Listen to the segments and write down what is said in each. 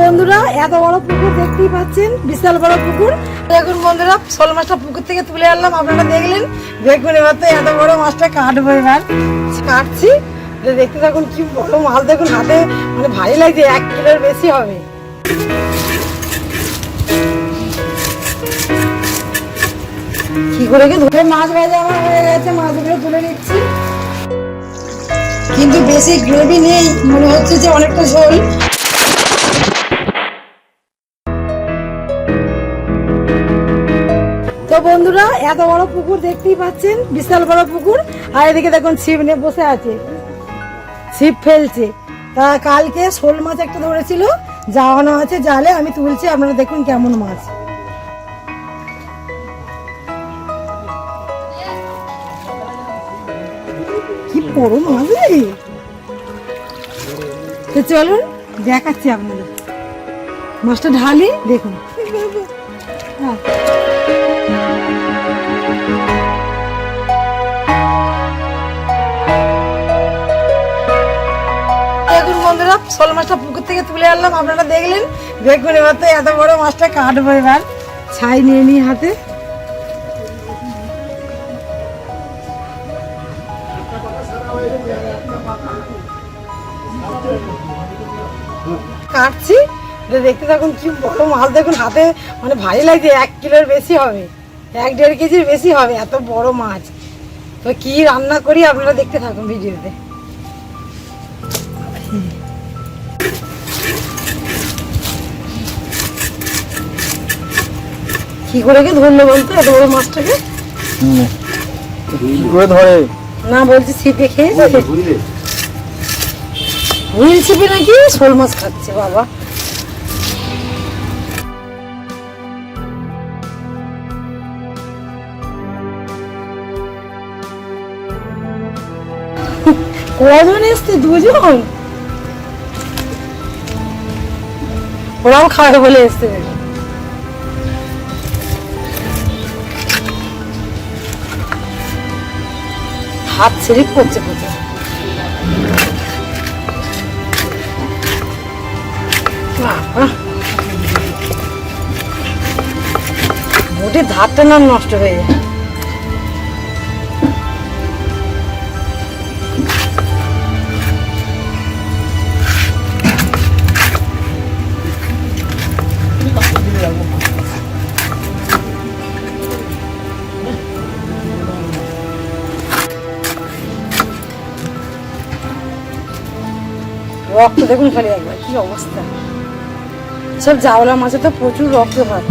বন্ধুরা, এত বড় পুকুর দেখতেই পাচ্ছেন, বিশাল বড় পুকুর। দেখুন বন্ধুরা শোল মাছটা পুকুর থেকে তুলে আনলাম, আপনারা দেখলেন। দেখুন এবার তো এত বড় মাছটা কাটবো এবার। কাটছি দেখতে থাকুন কি বড় মাছ দেখুন হাতে মানে ভারী লাগছে, এক কিলোর বেশি হবে। কি করে কি ধরে মাছ ভাজা আমার হয়ে গেছে, মাছগুলো তুলে নিচ্ছি। কিন্তু বেশি গ্রেভি নেই, মনে হচ্ছে যে অনেকটা ঝোল। বন্ধুরা, এত বড় পুকুর দেখতেই পাচ্ছেন, বিশাল বড় পুকুর। আর এদিকে দেখুন ছিপ নিয়ে বসে আছে। ছিপ ফেলছে। তা কালকে শোল মাছ একটা ধরেছিল, যাওয়ানো আছে জালে, আমি তুলছি, আপনারা দেখুন কেমন মাছ। কি বড় মাছ তো চলুন, দেখাচ্ছি আপনাদের। মাছটা ঢালি, দেখুন। হ্যাঁ। শোল মাছটা পুকুর থেকে তুলে আনলাম, আপনারা দেখলেন? দেখুন এবার তো এত বড় মাছটা কাটবো এবার। ছাই নিয়ে নিই হাতে। কাটছি। দেখতে থাকুন কি বড় মাছ, দেখুন হাতে মানে ভারী লাগছে, এক কিলোর বেশি হবে। এক দেড় কেজির বেশি হবে, এত বড় মাছ। তো কি রান্না করি আপনারা দেখতে থাকুন ভিডিওতে। কি করে কি ধরলো বলতো? এত বড় মাছটাকে? কি করে ধরে? না বলছি ছিপে খেয়েছে হুইল ছিপে নাকি শোল মাছ খাচ্ছে বাবা। কজন এসছে দুজন? ওরাও খাবে বলে এসছে। হাত ছেড়ে পড়ছে বাবা। মোটের ধারটা না নষ্ট হয়ে যায় রক্ত দেখুন খালি একবার, কি অবস্থা? সব জাওলা মাছে তো প্রচুর রক্ত হয়।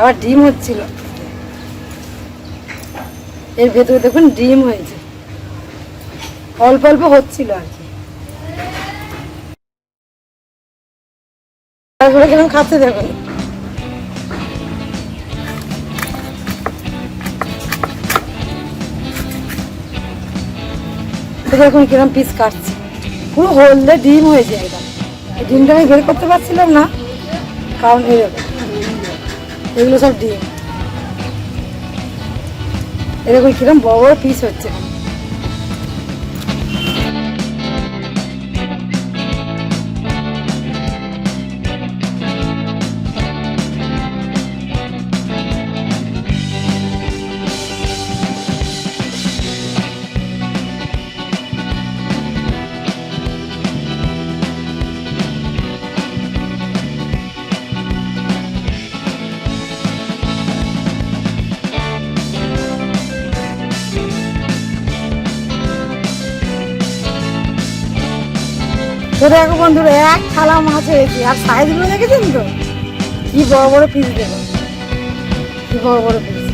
আবার ডিম হচ্ছিল। এর ভেতরে দেখুন ডিম হয়েছে। অল্প অল্প হচ্ছিল আর তারপরে কেমন খাচ্ছে দেখুন তো দেখুন কিরম পিস কাটছে। পুরো হলদে ডিম একদম এই ডিমটা আমি বের করতে পারছিলাম না, কারণ দেখুন এগুলো সব ডিম। এরকম কিরম বড় বড় পিস হচ্ছে। তো দেখো বন্ধুরা, এক থালা মাছ হয়েছে আর সাইজগুলো দেখেছেন তো? কি বড় বড় পিস দেখো কি বড় বড় পিস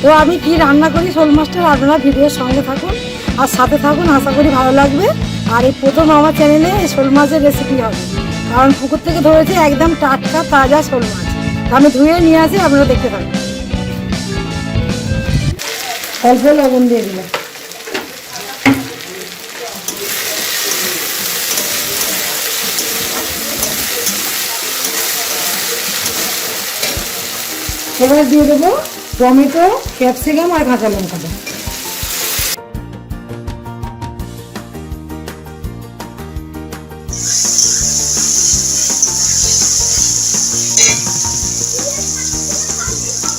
তো আমি কি রান্না করি, শোল মাছটা আপনারা ভিডিওর সঙ্গে থাকুন। আর সাথে থাকুন, আশা করি ভালো লাগবে। আর এই প্রথম আমার চ্যানেলে এই শোল মাছের রেসিপি হবে। কারণ পুকুর থেকে ধরেছি একদম টাটকা, তাজা শোল মাছ। আমি ধুয়ে নিয়ে আসি, আপনারা দেখতে থাকুন। অল্প লবণ দিয়ে দিলাম। এবার দিয়ে দেবো টমেটো, ক্যাপসিকাম আর কাঁচা লঙ্কাটা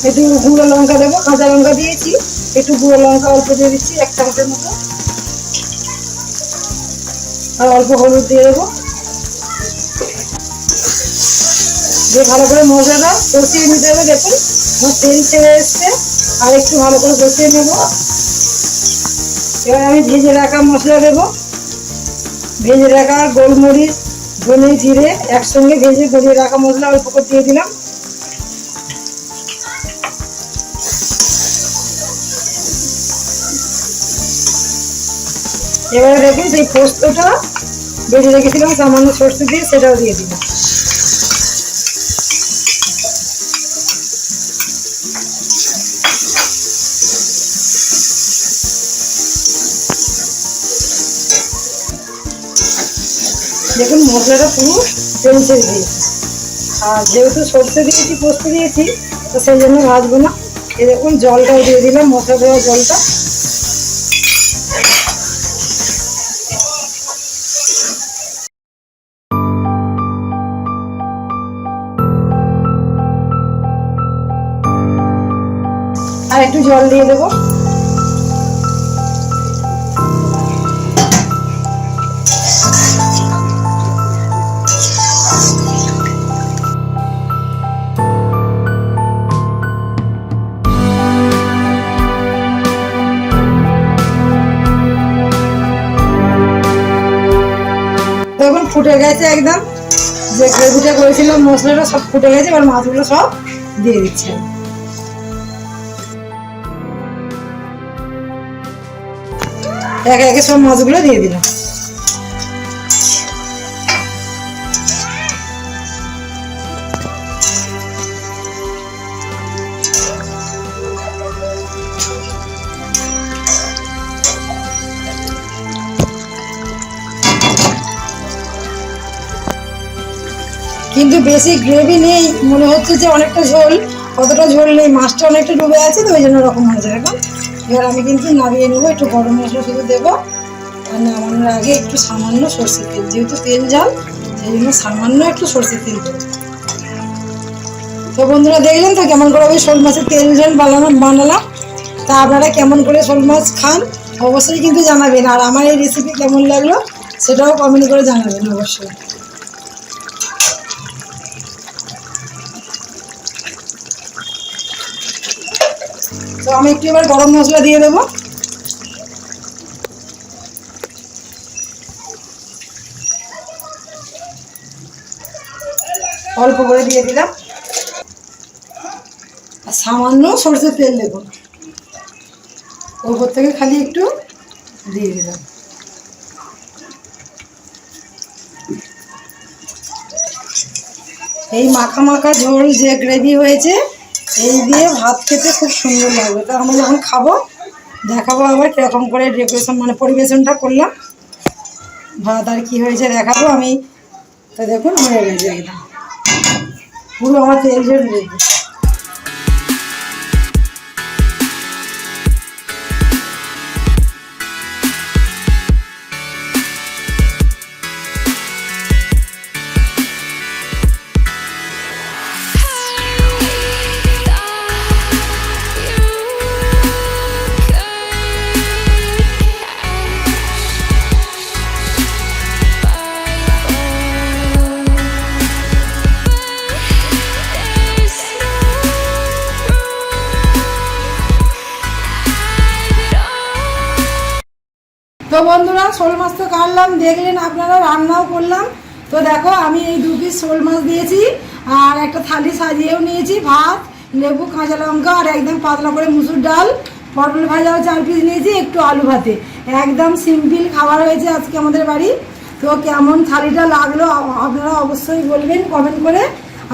একটু গুঁড়ো লঙ্কা দেবো, কাঁচা লঙ্কা দিয়েছি। একটু গুঁড়ো লঙ্কা অল্প দিয়ে দিচ্ছি, এক চামচের মতো। আর অল্প হলুদ দিয়ে দেবো। দিয়ে ভালো করে মশলাটা কষিয়ে নিতে হবে, দেখুন। আমার তেল ছেড়ে এসছে। আর একটু ভালো করে কষিয়ে নেব। এবার আমি ভেজে রাখা মশলা দেবো। ভেজে রাখা গোলমরিচ, ধনে জিরে একসঙ্গে ভেজে গলিয়ে রাখা মশলা অল্প করে দিয়ে দিলাম। এবারে দেখুন সেই পোস্তটা বেজে রেখেছিলাম, সামান্য সর্ষে দিয়ে সেটাও দিয়ে দিলাম। দেখুন, মশলাটা পুরো ছেড়ে দিয়েছি আর যেহেতু সর্ষে দিয়েছি পোস্ত দিয়েছি, তো সেই জন্য ভাজবো না। এই দেখুন, জলটাও দিয়ে দিলাম, মশলা দেওয়া জলটা। আর একটু জল দিয়ে দেবো। ফুটে গেছে একদম। যে গ্রেভিটা করেছিলাম, মশলাটা সব ফুটে গেছে, এবার মাছগুলো সব দিয়ে দিচ্ছে। একে একে সব মাছগুলো দিয়ে দিলাম। কিন্তু বেশি গ্রেভি নেই, মনে হচ্ছে যে অনেকটা ঝোল, অতটা ঝোল নেই, মাছটা অনেকটা ডুবে আছে, তো ওই জন্য ওরকম হয়েছে এখন। এবার আমি কিন্তু নামিয়ে নেব, একটু গরম মশলা শুধু দেবো। আর নামানোর আগে একটু সামান্য সর্ষের তেল, যেহেতু তেল জাল সেই জন্য সামান্য একটু সর্ষের তেল দেবো। তো বন্ধুরা, দেখলেন তো কেমন করে আমি শোল মাছের তেল ঝোল বানানো, বানালাম? তা আপনারা কেমন করে শোল মাছ খান, অবশ্যই কিন্তু জানাবেন। আর আমার এই রেসিপি কেমন লাগল, সেটাও কমেন্ট করে জানাবেন অবশ্যই। তো আমি একটু এবার গরম মশলা দিয়ে দেবো। অল্প করে দিয়ে দিলাম। আর সামান্য সরষের তেল দেবো। ওপর থেকে খালি একটু দিয়ে দিলাম। এই মাখা মাখা ঝোল যে গ্রেভি হয়েছে এই দিয়ে ভাত খেতে খুব সুন্দর লাগবে তো আমরা যখন খাব, দেখাবো আবার কীরকম করে ডেকোরেশন মানে পরিবেশনটা করলাম। ভাত আর কী হয়েছে দেখাবো আমি। তো দেখুন, হয়ে গেছে একদম। পুরো আমার তেল ঝোল বন্ধুরা, শোল মাছ তো কাটলাম, দেখলেন আপনারা, রান্নাও করলাম। তো দেখো, আমি এই দু পিস শোল মাছ দিয়েছি, আর একটা থালি সাজিয়েও নিয়েছি, ভাত, লেবু, কাঁচা লঙ্কা, আর একদম পাতলা করে মুসুর ডাল, পটল ভাজাও চার পিস নিয়েছি, একটু আলু ভাতে। একদম সিম্পল খাবার হয়েছে আজকে আমাদের বাড়ি। তো কেমন থালিটা লাগল, আপনারা অবশ্যই বলবেন কমেন্ট করে।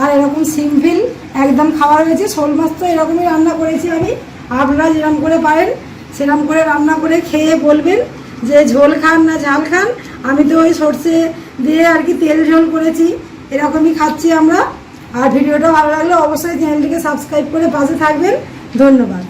আর এরকম সিম্পল একদম খাবার হয়েছে, শোল মাছ তো এরকমই রান্না করেছি আমি। আপনারা যেরকম করে পারেন, সেরকম করে রান্না করে খেয়ে বলবেন। যে ঝোল খান না ঝাল খান, আমি তো ওই সর্ষে দিয়ে আর কি তেল ঝোল করেছি, এরকমই খাচ্ছি আমরা। আর ভিডিওটা ভালো লাগলে অবশ্যই চ্যানেলটিকে সাবস্ক্রাইব করে পাশে থাকবেন। ধন্যবাদ।